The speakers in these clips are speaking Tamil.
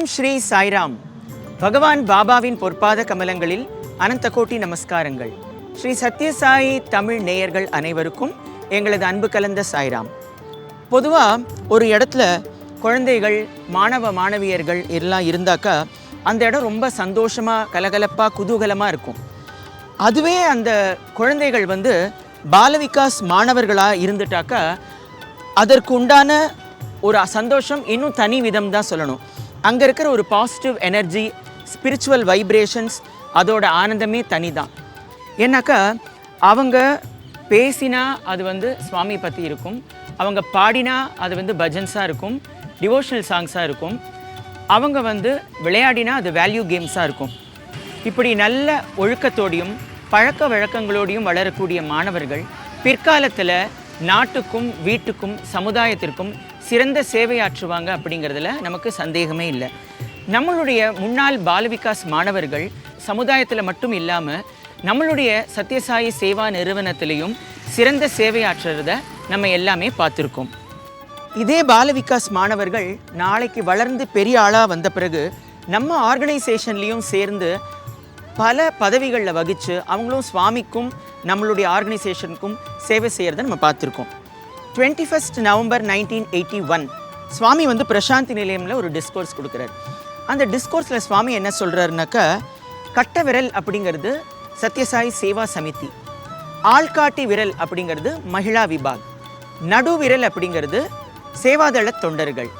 ஓம் ஸ்ரீ சாய்ராம். பகவான் பாபாவின் பொற்பாத கமலங்களில் அனந்த கோட்டி நமஸ்காரங்கள். ஸ்ரீ சத்யசாயி தமிழ் நேயர்கள் அனைவருக்கும் எங்களது அன்பு கலந்த சாய்ராம். பொதுவாக ஒரு இடத்துல குழந்தைகள் மாணவ மாணவியர்கள் எல்லாம் இருந்தாக்கா அந்த இடம் ரொம்ப சந்தோஷமாக கலகலப்பாக குதூகலமாக இருக்கும். அதுவே அந்த குழந்தைகள் வந்து பாலவிகாஸ் மாணவர்களாக இருந்துட்டாக்கா அதற்கு உண்டான ஒரு சந்தோஷம் இன்னும் தனி விதம் தான் சொல்லணும். அங்கே இருக்கிற ஒரு பாசிட்டிவ் எனர்ஜி ஸ்பிரிச்சுவல் வைப்ரேஷன்ஸ் அதோட ஆனந்தமே தனி தான் ஏன்னாக்கா அவங்க பேசினா அது வந்து சுவாமி பற்றி இருக்கும். அவங்க பாடினா அது வந்து பஜன்ஸாக இருக்கும். டிவோஷனல் சாங்ஸாக இருக்கும். அவங்க வந்து விளையாடினா அது வேல்யூ கேம்ஸாக இருக்கும். இப்படி நல்ல ஒழுக்கத்தோடையும் பழக்க வழக்கங்களோடையும் வளரக்கூடிய மாணவர்கள் பிற்காலத்தில் நாட்டுக்கும் வீட்டுக்கும் சமுதாயத்திற்கும் சிறந்த சேவையாற்றுவாங்க அப்படிங்கிறதுல நமக்கு சந்தேகமே இல்லை. நம்மளுடைய முன்னாள் பாலவிகாஸ் மாணவர்கள் சமுதாயத்தில் மட்டும் இல்லாமல் நம்மளுடைய சத்யசாயி சேவா நிறுவனத்திலையும் சிறந்த சேவையாற்றுறத நம்ம எல்லாமே பார்த்துருக்கோம். இதே பாலவிகாஸ் மாணவர்கள் நாளைக்கு வளர்ந்து பெரிய ஆளாக வந்த பிறகு நம்ம ஆர்கனைசேஷன்லேயும் சேர்ந்து பல பதவிகளில் வகித்து அவங்களும் சுவாமிக்கும் நம்மளுடைய ஆர்கனைசேஷனுக்கும் சேவை செய்கிறத நம்ம பார்த்துருக்கோம். Twenty first November nineteen eighty one Swami வந்து பிரசாந்தி நிலையமில் ஒரு டிஸ்கோர்ஸ் கொடுக்குறாரு. அந்த டிஸ்கோர்ஸில் சுவாமி என்ன சொல்கிறாருனாக்கா கட்ட விரல் அப்படிங்கிறது சத்யசாய் சேவா சமிதி ஆள்காட்டி விரல் அப்படிங்கிறது மகிழா விபாக் நடு விரல் அப்படிங்கிறது சேவாதள தொண்டர்கள்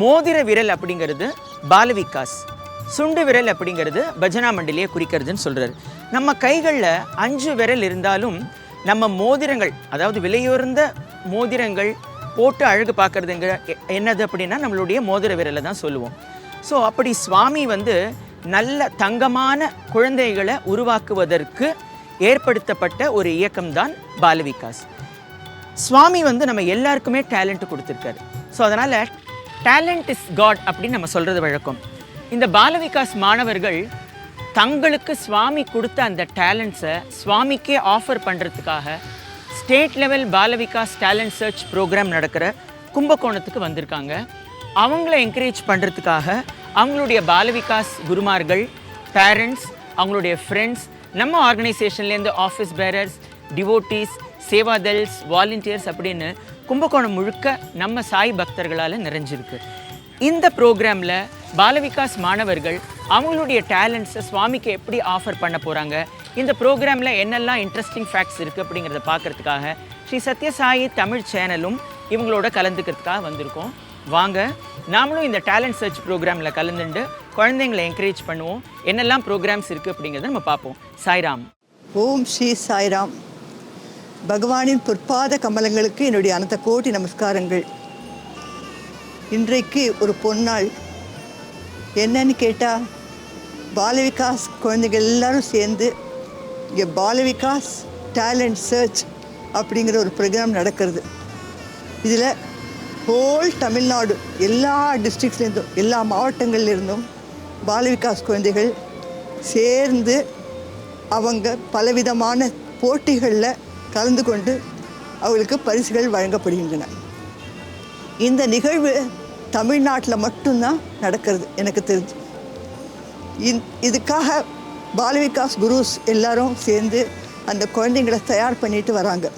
மோதிர விரல் அப்படிங்கிறது பாலவிகாஸ் சுண்டு விரல் அப்படிங்கிறது பஜனா மண்டலியை குறிக்கிறதுன்னு சொல்கிறாரு நம்ம கைகளில் அஞ்சு விரல் இருந்தாலும் நம்ம மோதிரங்கள் அதாவது விலையுயர்ந்த மோதிரங்கள் போட்டு அழகு பார்க்கறதுங்கிற என்னது அப்படின்னா நம்மளுடைய மோதிர விரலை தான் சொல்லுவோம். ஸோ அப்படி சுவாமி வந்து நல்ல தங்கமான குழந்தைகளை உருவாக்குவதற்கு ஏற்படுத்தப்பட்ட ஒரு இயக்கம்தான் பாலவிகாஸ். சுவாமி வந்து நம்ம எல்லாருக்குமே டேலண்ட் கொடுத்துருக்காரு. ஸோ அதனால் டேலண்ட் இஸ் காட் அப்படின்னு நம்ம சொல்கிறது வழக்கம். இந்த பாலவிகாஸ் மாணவர்கள் தங்களுக்கு சுவாமி கொடுத்த அந்த டேலண்ட்ஸை சுவாமிக்கே ஆஃபர் பண்ணுறதுக்காக state level Balvikas talent search program நடக்கிற கும்பகோணத்துக்கு வந்திருக்காங்க. அவங்கள என்கரேஜ் பண்ணுறதுக்காக அவங்களுடைய பாலவிகாஸ் குருமார்கள் பேரண்ட்ஸ் அவங்களுடைய ஃப்ரெண்ட்ஸ் நம்ம ஆர்கனைசேஷன்லேருந்து ஆஃபீஸ் பேரர்ஸ் டிவோட்டீஸ் சேவாதல்ஸ் வாலண்டியர்ஸ் அப்படின்னு கும்பகோணம் முழுக்க நம்ம சாய் பக்தர்களால் நிறைஞ்சிருக்கு. இந்த ப்ரோக்ராமில் பாலவிகாஸ் மாணவர்கள் அவங்களுடைய டேலண்ட்ஸை சுவாமிக்கு எப்படி ஆஃபர் பண்ண போகிறாங்க இந்த ப்ரோக்ராமில் என்னெல்லாம் இன்ட்ரெஸ்டிங் ஃபேக்ட்ஸ் இருக்குது அப்படிங்கிறத பார்க்கறதுக்காக ஸ்ரீ சத்யசாயி தமிழ் சேனலும் இவங்களோட கலந்துக்கிறதுக்காக வந்திருக்கோம். வாங்க நாமளும் இந்த டேலண்ட் சர்ச் ப்ரோக்ராமில் கலந்துண்டு குழந்தைங்களை என்கரேஜ் பண்ணுவோம். என்னெல்லாம் ப்ரோக்ராம்ஸ் இருக்குது அப்படிங்கிறத நம்ம பார்ப்போம். சாய்ராம். ஓம் ஸ்ரீ சாய்ராம். பகவானின் பொற்பாத கமலங்களுக்கு என்னுடைய அனந்த கோடி நமஸ்காரங்கள். இன்றைக்கு ஒரு பொன்னாள். என்னன்னு கேட்டால் பாலவிகாஸ் குழந்தைகள் எல்லாரும் சேர்ந்து இங்கே பாலவிகாஸ் டேலண்ட் சர்ச் அப்படிங்கிற ஒரு ப்ரோக்ராம் நடக்கிறது. இதில் ஹோல் தமிழ்நாடு எல்லா டிஸ்ட்ரிக்ஸ்லேருந்தும் எல்லா மாவட்டங்கள்லேருந்தும் பாலவிகாஸ் குழந்தைகள் சேர்ந்து அவங்க பலவிதமான போட்டிகளில் கலந்து கொண்டு அவர்களுக்கு பரிசுகள் வழங்கப்படுகின்றன. இந்த நிகழ்வு தமிழ்நாட்டில் மட்டும்தான் நடக்கிறது எனக்கு தெரிஞ்சு. இந் பாலவிகாஸ் குருஸ் எல்லாரும் சேர்ந்து அந்த குழந்தைங்களை தயார் பண்ணிட்டு வராங்க.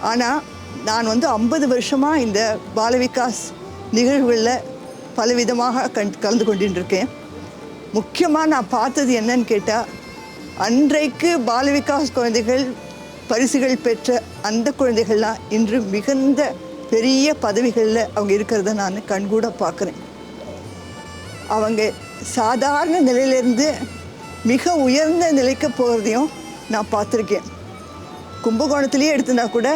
ஆனால் நான் வந்து ஐம்பது வருஷமாக இந்த பாலவிகாஸ் நிகழ்வுகளில் பலவிதமாக கண் கலந்து கொண்டிருக்கேன் முக்கியமாக நான் பார்த்தது என்னன்னு கேட்டால் அன்றைக்கு பாலவிகாஸ் குழந்தைகள் பரிசுகள் பெற்ற அந்த குழந்தைகள்லாம் இன்று மிகுந்த பெரிய பதவிகளில் அவங்க இருக்கிறத நான் கண்கூட பார்க்குறேன். அவங்க சாதாரண நிலையிலேருந்து மிக உயர்ந்த நிலைக்கு போகிறதையும் நான் பார்த்துருக்கேன். கும்பகோணத்துலேயே எடுத்துனா கூட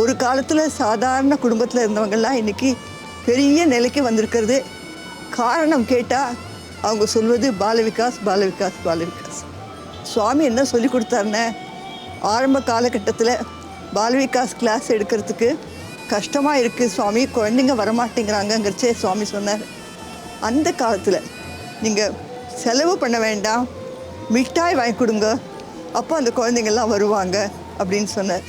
ஒரு காலத்தில் சாதாரண குடும்பத்தில் இருந்தவங்கெல்லாம் இன்றைக்கி பெரிய நிலைக்கு வந்திருக்கிறது. காரணம் கேட்டால் அவங்க சொல்வது பாலவிகாஸ் பாலவிகாஸ் பாலவிகாஸ். சுவாமி என்ன சொல்லி கொடுத்தாருன்னு ஆரம்ப காலகட்டத்தில் பாலவிகாஸ் கிளாஸ் எடுக்கிறதுக்கு கஷ்டமாக இருக்குது சுவாமி குழந்தைங்க வரமாட்டேங்கிறாங்கங்கிறச்சே சுவாமி சொன்னார். அந்த காலத்தில் நீங்கள் செலவு பண்ண வேண்டாம். மிட்டாய் வாங்கி கொடுங்க. அப்போ அந்த குழந்தைங்கள்லாம் வருவாங்க அப்படின்னு சொன்னார்.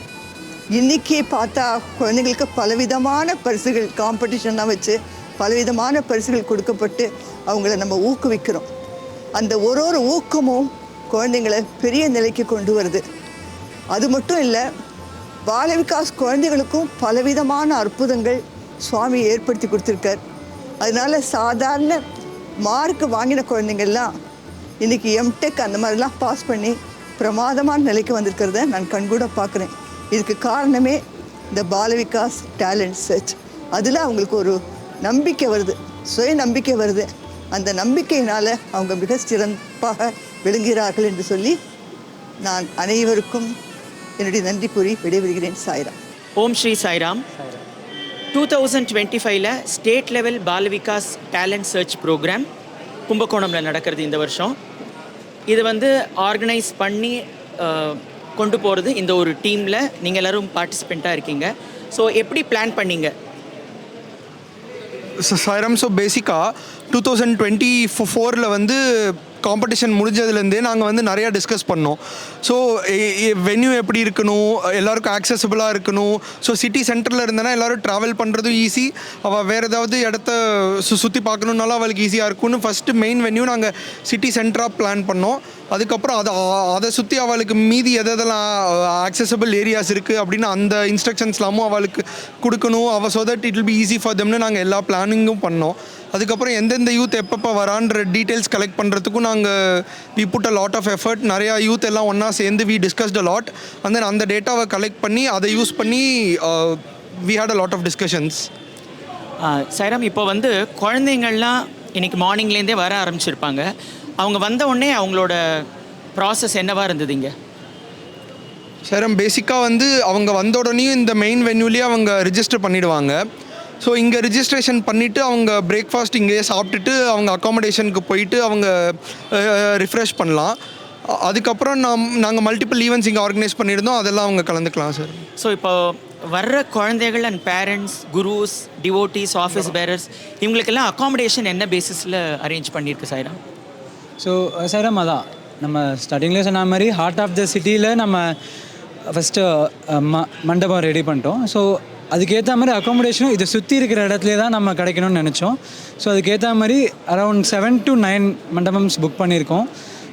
இன்றைக்கி பார்த்தா குழந்தைங்களுக்கு பலவிதமான பரிசுகள் காம்படிஷன்லாம் வச்சு பலவிதமான பரிசுகள் கொடுக்கப்பட்டு அவங்கள நம்ம ஊக்குவிக்கிறோம். அந்த ஒரு ஒரு ஊக்கமும் குழந்தைங்களை பெரிய நிலைக்கு கொண்டு வருது. அது மட்டும் இல்லை பால விகாஸ் குழந்தைகளுக்கும் பலவிதமான அற்புதங்கள் சுவாமி ஏற்படுத்தி கொடுத்துருக்கார். அதனால சாதாரண மார்க் வாங்கின குழந்தைங்கள்லாம் இன்றைக்கி எம்டெக் அந்த மாதிரிலாம் பாஸ் பண்ணி பிரமாதமான நிலைக்கு வந்திருக்கிறத நான் கண்கூட பார்க்குறேன். இதுக்கு காரணமே இந்த பாலவிகாஸ் டேலண்ட் சர்ச் அதில் அவங்களுக்கு ஒரு நம்பிக்கை வருது சுய நம்பிக்கை வருது. அந்த நம்பிக்கையினால் அவங்க மிக சிறப்பாக விளங்குகிறார்கள் என்று சொல்லி நான் அனைவருக்கும் என்னுடைய நன்றி கூறி விடைபெறுகிறேன் சாய்ராம். ஓம் Sri Sairam. Two thousand twenty ஃபைவ்ல state level Balvikas talent search program கும்பகோணமில் நடக்கிறது இந்த வருஷம். இது வந்து ஆர்கனைஸ் பண்ணி கொண்டு போகிறது இந்த ஒரு டீமில் நீங்கள் எல்லோரும் பார்ட்டிசிபெண்ட்டாக இருக்கீங்க. ஸோ எப்படி பிளான் பண்ணீங்க? சாய்ராம் ஸோ பேசிக்காக டூ தௌசண்ட் டுவெண்ட்டி ஃபோரில் வந்து காம்படிஷன் முடிஞ்சதுலேருந்தே நாங்கள் வந்து நிறையா டிஸ்கஸ் பண்ணோம். ஸோ வென்யூ எப்படி இருக்கணும்? எல்லாருக்கும் ஆக்சசபிளாக இருக்கணும். ஸோ சிட்டி சென்டரில் இருந்தனா எல்லோரும் ட்ராவல் பண்ணுறதும் ஈஸி அவள் வேறு ஏதாவது இடத்த சு சுற்றி பார்க்கணுன்னாலும் அவளுக்கு ஈஸியாக இருக்கும்னு ஃபஸ்ட்டு மெயின் வென்யூ நாங்கள் சிட்டி சென்டராக பிளான் பண்ணோம். அதுக்கப்புறம் அதை அதை சுற்றி அவளுக்கு மீதி எதெல்லாம் ஆக்சசபிள் ஏரியாஸ் இருக்குது அப்படின்னு அந்த இன்ஸ்ட்ரக்ஷன்ஸ்லாமும் அவளுக்கு கொடுக்கணும். அவள் so that it will be easy for தெம்னு நாங்கள் எல்லா பிளானிங்கும் பண்ணோம். அதுக்கப்புறம் எந்தெந்த யூத் எப்பப்போ வரான்ற டீட்டெயில்ஸ் கலெக்ட் பண்ணுறதுக்கும் நாங்கள் we put a lot of effort நிறையா யூத் எல்லாம் ஒன்றா சேர்ந்து we discussed a lot and then அந்த டேட்டாவை கலெக்ட் பண்ணி அதை யூஸ் பண்ணி we had a lot of discussions ah Sairam இப்போ வந்து குழந்தைங்கள்லாம் இன்னைக்கு மார்னிங்லேருந்தே வர ஆரம்பிச்சிருப்பாங்க. அவங்க வந்த உடனே அவங்களோட ப்ராசஸ் என்னவா இருந்தது இங்கே சேரம் பேசிக்காக வந்து அவங்க வந்த உடனேயும் இந்த மெயின் வென்யூலேயே அவங்க ரிஜிஸ்டர் பண்ணிடுவாங்க. ஸோ இங்கே ரிஜிஸ்ட்ரேஷன் பண்ணிவிட்டு அவங்க பிரேக்ஃபாஸ்ட் இங்கேயே சாப்பிட்டுட்டு அவங்க அக்காமடேஷனுக்கு போயிட்டு அவங்க ரிஃப்ரெஷ் பண்ணலாம். அதுக்கப்புறம் நாம் நாங்கள் மல்டிபிள் ஈவெண்ட்ஸ் இங்கே ஆர்கனைஸ் பண்ணியிருந்தோம். அதெல்லாம் அவங்க கலந்துக்கலாம் சார் ஸோ இப்போ வர்ற குழந்தைகள் and parents gurus devotees office bearers இவங்களுக்கெல்லாம் அகாமடேஷன் என்ன பேசிஸில் அரேஞ்ச் பண்ணியிருக்கு சாய்ராம்? ஸோ சைரம் அதான். நம்ம ஸ்டார்டிங்லேயே சொன்ன மாதிரி ஹார்ட் ஆஃப் த சிட்டியில் நம்ம ஃபஸ்ட்டு ம மண்டபம் ரெடி பண்ணிட்டோம். ஸோ அதுக்கேற்ற மாதிரி அக்காமடேஷனும் இதை சுற்றி இருக்கிற இடத்துல தான் நம்ம கிடைக்கணும்னு நினச்சோம். ஸோ அதுக்கேற்ற மாதிரி அரௌண்ட் செவன் டு நைன் மண்டபம்ஸ் புக் பண்ணியிருக்கோம்.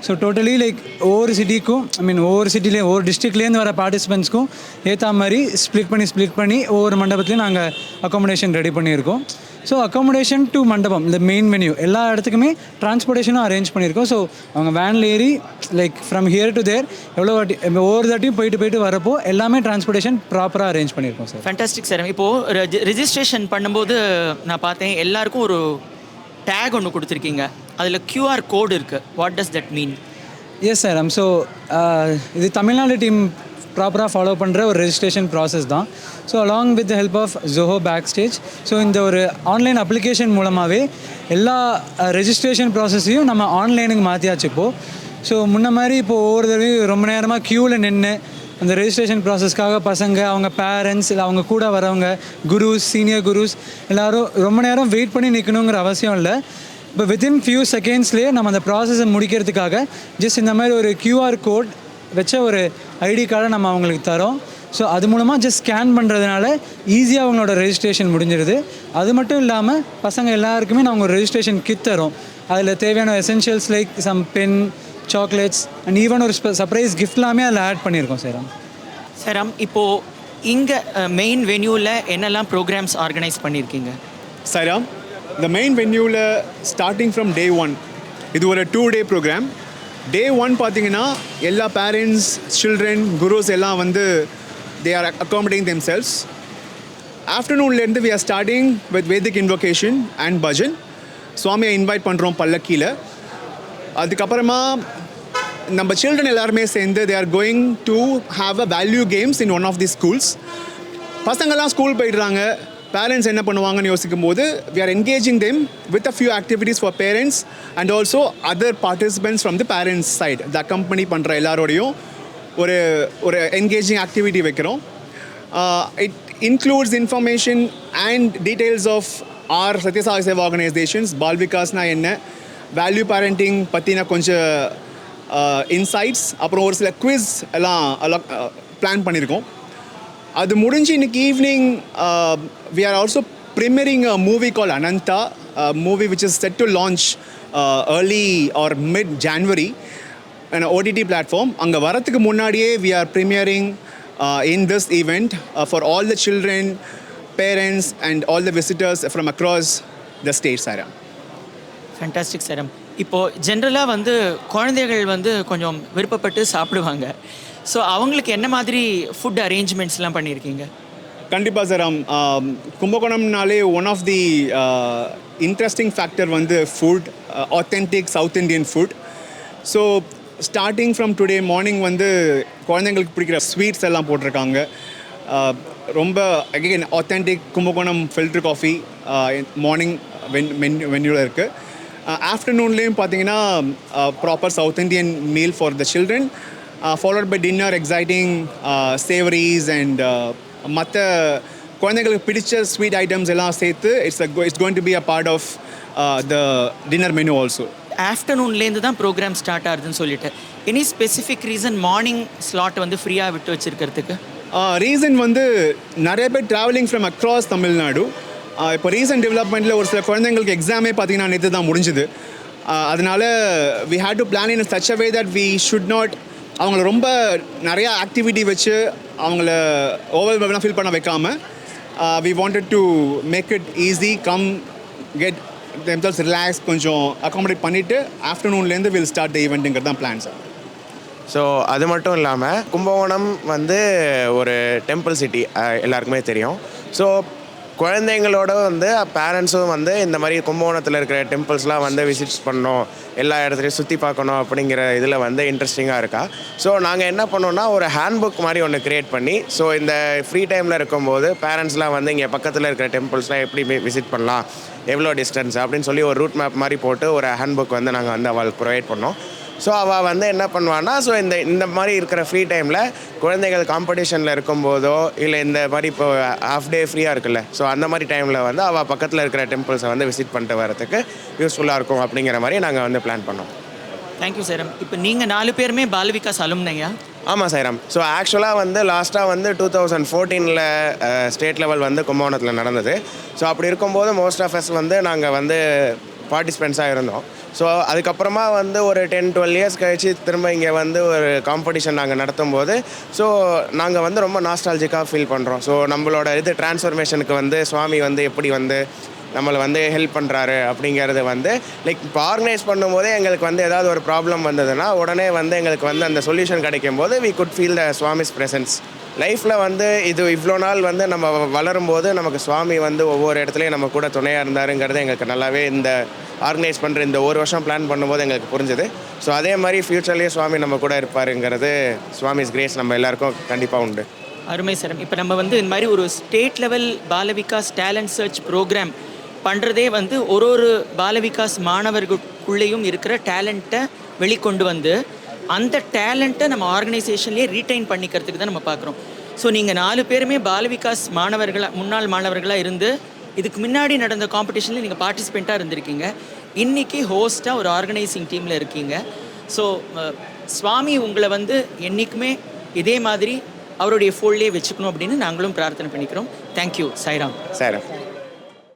ஸோ டோட்டலி லைக் ஒவ்வொரு சிட்டிக்கும் ஐ மீன் ஒவ்வொரு சிட்டிலேயும் ஒவ்வொரு டிஸ்ட்ரிக்ட்லேருந்து வர பார்ட்டிசிபெண்ட்ஸ்க்கும் ஏற்ற மாதிரி ஸ்ப்ளிட் பண்ணி ஸ்ப்ளிட் பண்ணி ஒவ்வொரு மண்டபத்துலையும் நாங்கள் அக்காமடேஷன் ரெடி பண்ணியிருக்கோம். ஸோ அக்காமடேஷன் டு மண்டபம் இந்த மெயின் மெனு எல்லா இடத்துக்குமே டிரான்ஸ்போர்ட்டேஷனும் அரேஞ்ச் பண்ணியிருக்கோம் ஸோ அவங்க வேனில் ஏறி like from here to there எவ்வளோ வாட்டி ஒவ்வொரு தாட்டியும் போயிட்டு போயிட்டு வரப்போ எல்லாமே டிரான்ஸ்போர்ட்டேஷன் ப்ராப்பராக அரேஞ்ச் பண்ணியிருக்கோம் சார் ஃபேண்டாஸ்டிக் சார் இப்போது ரிஜிஸ்ட்ரேஷன் பண்ணும்போது நான் பார்த்தேன் எல்லாருக்கும் ஒரு டேக் ஒன்று கொடுத்துருக்கீங்க. அதில் QR கோடு இருக்குது what does that mean yes sir so இது தமிழ்நாடு டீம் ப்ராப்பராக ஃபாலோ பண்ணுற ஒரு ரெஜிஸ்ட்ரேஷன் ப்ராசஸ் தான். So along with help of Zoho back stage so இந்த ஒரு ஆன்லைன் அப்ளிகேஷன் மூலமாகவே எல்லா ரெஜிஸ்ட்ரேஷன் ப்ராசஸையும் நம்ம ஆன்லைனுக்கு மாற்றியாச்சு இப்போது ஸோ முன்ன மாதிரி இப்போது ஒவ்வொரு தடவையும் ரொம்ப நேரமாக க்யூவில் நின்று அந்த ரெஜிஸ்ட்ரேஷன் ப்ராசஸ்க்காக பசங்க அவங்க பேரண்ட்ஸ் இல்லை அவங்க கூட வரவங்க குருஸ் சீனியர் குருஸ் எல்லாரும் ரொம்ப நேரம் வெயிட் பண்ணி நிற்கணுங்கிற அவசியம் இல்லை. இப்போ வித்தின் ஃபியூ செகண்ட்ஸ்லேயே நம்ம அந்த ப்ராசஸை முடிக்கிறதுக்காக ஜஸ்ட் இந்த மாதிரி ஒரு கியூஆர் கோட் வச்ச ஒரு ஐடி கார்டை நம்ம அவங்களுக்கு தரோம். ஸோ அது மூலமாக ஜஸ்ட் ஸ்கேன் பண்ணுறதுனால ஈஸியாக அவங்களோட ரெஜிஸ்ட்ரேஷன் முடிஞ்சிருது. அது மட்டும் இல்லாமல் பசங்க எல்லாருக்குமே நாங்கள் ஒரு ரெஜிஸ்ட்ரேஷன் கிட் தரோம். அதில் தேவையான essentials like some pen chocolates and even ஒரு சர்ப்ரைஸ் கிஃப்ட்லாமே அதில் ஆட் பண்ணியிருக்கோம் சார் சாராம் இப்போது இங்கே மெயின் வென்யூவில் என்னெல்லாம் ப்ரோக்ராம்ஸ் ஆர்கனைஸ் பண்ணியிருக்கீங்க? சைராம் இந்த மெயின் வென்யூவில் ஸ்டார்டிங் ஃப்ரம் டே ஒன் இது ஒரு two day program day one பார்த்தீங்கன்னா எல்லா பேரண்ட்ஸ் சில்ட்ரன் குருஸ் எல்லாம் வந்து they are accommodating themselves ஆஃப்டர்நூன்லேருந்து we are starting with vedic invocation and bhajan சுவாமியை இன்வைட் பண்ணுறோம் பல்லக்கியில். அதுக்கப்புறமா நம்ம சில்ட்ரன் எல்லாருமே சேர்ந்து they are going to have a value games in one of the schools பசங்கள்லாம் ஸ்கூல் போயிடுறாங்க. பேரண்ட்ஸ் என்ன பண்ணுவாங்கன்னு யோசிக்கும் போது we are engaging them with a few activities for parents and also other participants from the parents side the company பண்ணுற எல்லாரோடையும் ஒரு ஒரு என்கேஜிங் ஆக்டிவிட்டி வைக்கிறோம். It includes information and details of our Sathya Sai Seva organisations Bal விகாஸ்னா என்ன வேல்யூ பேரண்டிங் பற்றின கொஞ்சம் இன்சைட்ஸ் அப்புறம் ஒரு சில குவிஸ் எல்லாம் எல்லாம் பிளான் பண்ணியிருக்கோம் அது முடிஞ்சு இன்னைக்கு evening we are also premiering a movie call Ananda movie which is set to launch early or mid January OTT platform அங்கே வரத்துக்கு முன்னாடியே we are premiering in this event for all the children parents and all the visitors from across the state சாரம் ஃபேண்டாஸ்டிக் சாரம் இப்போது ஜென்ரலாக வந்து குழந்தைகள் வந்து கொஞ்சம் விருப்பப்பட்டு சாப்பிடுவாங்க. ஸோ அவங்களுக்கு என்ன மாதிரி ஃபுட் அரேஞ்ச்மெண்ட்ஸ்லாம் பண்ணியிருக்கீங்க? கண்டிப்பாக sir கும்பகோணம்னாலே one of the interesting factor வந்து food authentic south Indian food so starting from today morning வந்து குழந்தைங்களுக்கு பிடிக்கிற ஸ்வீட்ஸ் எல்லாம் போட்டிருக்காங்க. ரொம்ப again authentic Kumbakonam filter coffee morning when menu மென்யூவில் இருக்குது ஆஃப்டர்நூன்லேயும் பார்த்தீங்கன்னா proper south Indian meal for the children followed by dinner exciting savouries and மற்ற குழந்தைங்களுக்கு பிடிச்ச ஸ்வீட் ஐட்டம்ஸ் எல்லாம் சேர்த்து it's it's going to be a part of the dinner menu also ஆஃப்டர்நூன்லேருந்து தான் ப்ரோக்ராம் ஸ்டார்ட் ஆகுதுன்னு சொல்லிட்டு. Any specific reason morning slot வந்து ஃப்ரீயாக விட்டு வச்சிருக்கிறதுக்கு? ரீசன் வந்து நிறைய பேர் travelling from across Tamil Nadu Uh, இப்போ ரீசன்ட் டெவலப்மெண்ட்டில் ஒரு சில குழந்தைங்களுக்கு எக்ஸாமே பார்த்தீங்கன்னா நேற்று தான் முடிஞ்சுது. Uh, அதனால we had to plan in such a way that we should not அவங்கள ரொம்ப நிறையா ஆக்டிவிட்டி வச்சு அவங்கள ஓவர் ஃபீல் பண்ண வைக்காமல் we wanted to make it easy come get themselves relax கொஞ்சம் அகாமடேட் பண்ணிவிட்டு ஆஃப்டர்நூன்லேருந்து வில் ஸ்டார்ட் த ஈவெண்ட்டுங்கிறது தான் பிளான் சார் ஸோ அது மட்டும் இல்லாமல் கும்பகோணம் வந்து ஒரு டெம்பிள் சிட்டி uh, எல்லாருக்குமே தெரியும். ஸோ குழந்தைங்களோட வந்து பேரண்ட்ஸும் வந்து இந்த மாதிரி கும்பகோணத்தில் இருக்கிற டெம்பிள்ஸ்லாம் வந்து விசிட்ஸ் பண்ணணும் எல்லா இடத்துலையும் சுற்றி பார்க்கணும் அப்படிங்கிற இதில் வந்து இன்ட்ரெஸ்டிங்காக இருக்கா? ஸோ நாங்கள் என்ன பண்ணோம்னா ஒரு ஹேண்ட்புக் மாதிரி ஒன்று க்ரியேட் பண்ணி ஸோ இந்த ஃப்ரீ டைமில் இருக்கும்போது பேரண்ட்ஸ்லாம் வந்து இங்கே பக்கத்தில் இருக்கிற டெம்பிள்ஸ்லாம் எப்படி விசிட் பண்ணலாம் எவ்வளோ டிஸ்டன்ஸ் அப்படின்னு சொல்லி ஒரு ரூட் மேப் மாதிரி போட்டு ஒரு ஹேண்ட்புக் வந்து நாங்கள் வந்து அவளுக்கு ப்ரொவைட் பண்ணோம். ஸோ அவள் வந்து என்ன பண்ணுவான்னா ஸோ இந்த இந்த மாதிரி இருக்கிற ஃப்ரீ டைமில் குழந்தைகள் காம்படிஷனில் இருக்கும்போதோ இல்லை இந்த மாதிரி இப்போ ஹாஃப் டே ஃப்ரீயாக இருக்குல்ல ஸோ அந்த மாதிரி டைமில் வந்து அவள் பக்கத்தில் இருக்கிற டெம்பிள்ஸை வந்து விசிட் பண்ணிட்டு வரதுக்கு யூஸ்ஃபுல்லாக இருக்கும் அப்படிங்கிற மாதிரி நாங்கள் வந்து பிளான் பண்ணோம். தேங்க்யூ சரம் இப்போ நீங்கள் நாலு பேருமே பாலவிகாஸ் அலும்னையா ஆமாம் சைராம் ஸோ ஆக்சுவலாக வந்து லாஸ்ட்டாக வந்து டூ தௌசண்ட் ஃபோர்டீனில் ஸ்டேட் லெவல் வந்து கும்பகோணத்தில் நடந்தது. ஸோ அப்படி இருக்கும்போது மோஸ்ட் ஆஃப் அஸ் வந்து நாங்கள் வந்து பார்ட்டிசிபெண்ட்ஸாக இருந்தோம். ஸோ அதுக்கப்புறமா வந்து ஒரு டென் டுவெல் இயர்ஸ் கழித்து திரும்ப இங்கே வந்து ஒரு காம்படிஷன் நாங்கள் நடத்தும் போது ஸோ நாங்கள் வந்து ரொம்ப நாஸ்டாலஜிக்காக ஃபீல் பண்ணுறோம் ஸோ நம்மளோட இது டிரான்ஸ்ஃபர்மேஷனுக்கு வந்து சுவாமி வந்து எப்படி வந்து நம்மளை வந்து ஹெல்ப் பண்ணுறாரு அப்படிங்கிறது வந்து லைக் இப்போ ஆர்கனைஸ் பண்ணும்போதே எங்களுக்கு வந்து ஏதாவது ஒரு ப்ராப்ளம் வந்ததுன்னா உடனே வந்து எங்களுக்கு வந்து அந்த சொல்யூஷன் கிடைக்கும் போது we good feel the Swami's presence லைஃப்பில் வந்து இது இவ்வளோ நாள் வந்து நம்ம வளரும்போது நமக்கு சுவாமி வந்து ஒவ்வொரு இடத்துலையும் நம்ம கூட துணையாக இருந்தாருங்கிறது எங்களுக்கு நல்லாவே இந்த ஆர்கனைஸ் பண்ணுற இந்த ஒரு வருஷம் பிளான் பண்ணும்போது எங்களுக்கு புரிஞ்சுது. ஸோ அதே மாதிரி ஃப்யூச்சர்லேயே சுவாமி நம்ம கூட இருப்பாருங்கிறது சுவாமிஸ் கிரேஸ் நம்ம எல்லாருக்கும் கண்டிப்பாக உண்டு. அருமை சரம் இப்போ நம்ம வந்து இந்த மாதிரி ஒரு state level Balavikas talent search program பண்ணுறதே வந்து ஒரு ஒரு பாலவிகாஸ் மாணவர்களுக்குள்ளேயும் இருக்கிற டேலண்ட்டை வெளிக்கொண்டு வந்து அந்த டேலண்ட்டை நம்ம ஆர்கனைசேஷன்லேயே ரீட்டைன் பண்ணிக்கிறதுக்கு தான் நம்ம பார்க்குறோம். ஸோ நீங்கள் நாலு பேருமே பாலவிகாஸ் மாணவர்களாக முன்னாள் மாணவர்களாக இருந்து இதுக்கு முன்னாடி நடந்த காம்படிஷனில் நீங்கள் பார்ட்டிசிபெண்ட்டாக இருந்திருக்கீங்க. இன்றைக்கி ஹோஸ்ட்டாக ஒரு ஆர்கனைசிங் டீமில் இருக்கீங்க. ஸோ சுவாமி உங்களை வந்து என்றைக்குமே இதே மாதிரி அவருடைய ஃபோல்லே வச்சுக்கணும் அப்படின்னு நாங்களும் பிரார்த்தனை பண்ணிக்கிறோம். Thank you Sairam sir